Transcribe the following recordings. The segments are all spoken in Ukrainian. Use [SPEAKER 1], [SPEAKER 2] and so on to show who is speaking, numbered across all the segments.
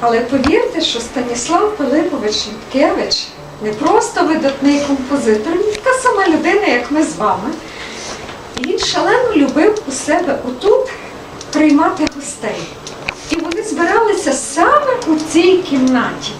[SPEAKER 1] Але повірте, що Станіслав Пилипович Літкевич не просто видатний композитор, він така сама людина, як ми з вами. І Він шалено любив у себе отут приймати гостей. І вони збиралися саме у цій кімнаті,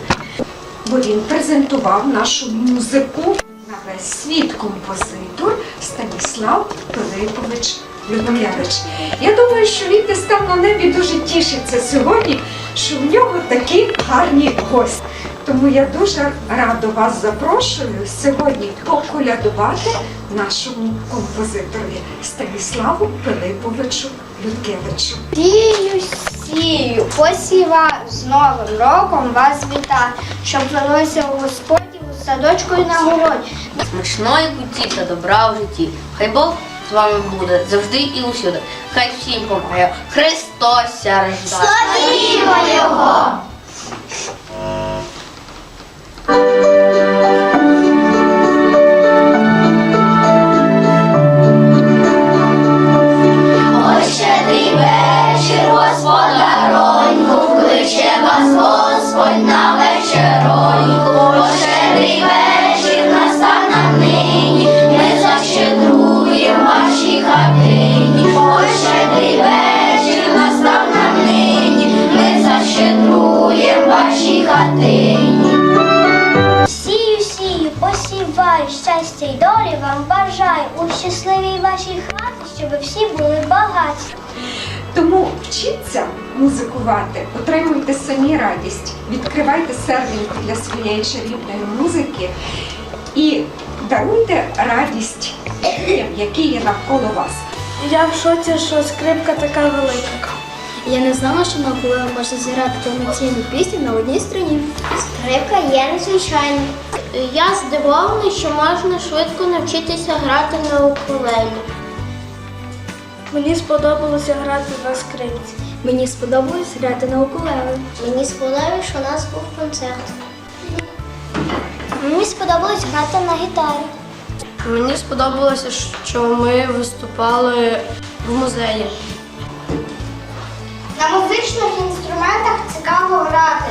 [SPEAKER 1] бо він презентував нашу музику на весь світ композитор Станіслав Пилипович Любомирович. Я думаю, що він десь там на небі дуже тішиться сьогодні, що в нього такі гарні гості. Тому я дуже радо вас запрошую сьогодні поколядувати нашому композиторі Станіславу Пилиповичу Людкевичу.
[SPEAKER 2] Сію, сію, посіва з Новим роком вас вітаю, щоб велося у Господі у садочку і на городі.
[SPEAKER 3] смачної куті та добра в житті. Хай Бог з вами буде завжди і усюди. Хай всім помагає. Христос рождає.
[SPEAKER 2] Славімо Його!
[SPEAKER 4] Щедрий вечір, господароньку, кличе вас Господь на вечероньку.
[SPEAKER 2] Щастя й долі вам бажаю у щасливій вашій хаті, щоб ви всі були багаті.
[SPEAKER 1] Тому вчіться музикувати, отримуйте самі радість, відкривайте серденько для своєї чарівної музики і даруйте радість людям, які є навколо вас.
[SPEAKER 5] Я в шоці, що скрипка така велика.
[SPEAKER 2] Я не знала, що на можна зіграти повноцінну пісню на одній струні. Скрипка є незвичайна.
[SPEAKER 5] Я здивована, що можна швидко навчитися грати на укулелі. Мені сподобалося грати на скрипці.
[SPEAKER 2] Мені сподобалось грати на укулеле. Мені сподобалось, що у нас був концерт. Мені сподобалось грати на гітарі.
[SPEAKER 5] Мені сподобалося, що ми виступали в музеї.
[SPEAKER 2] На музичних інструментах цікаво грати.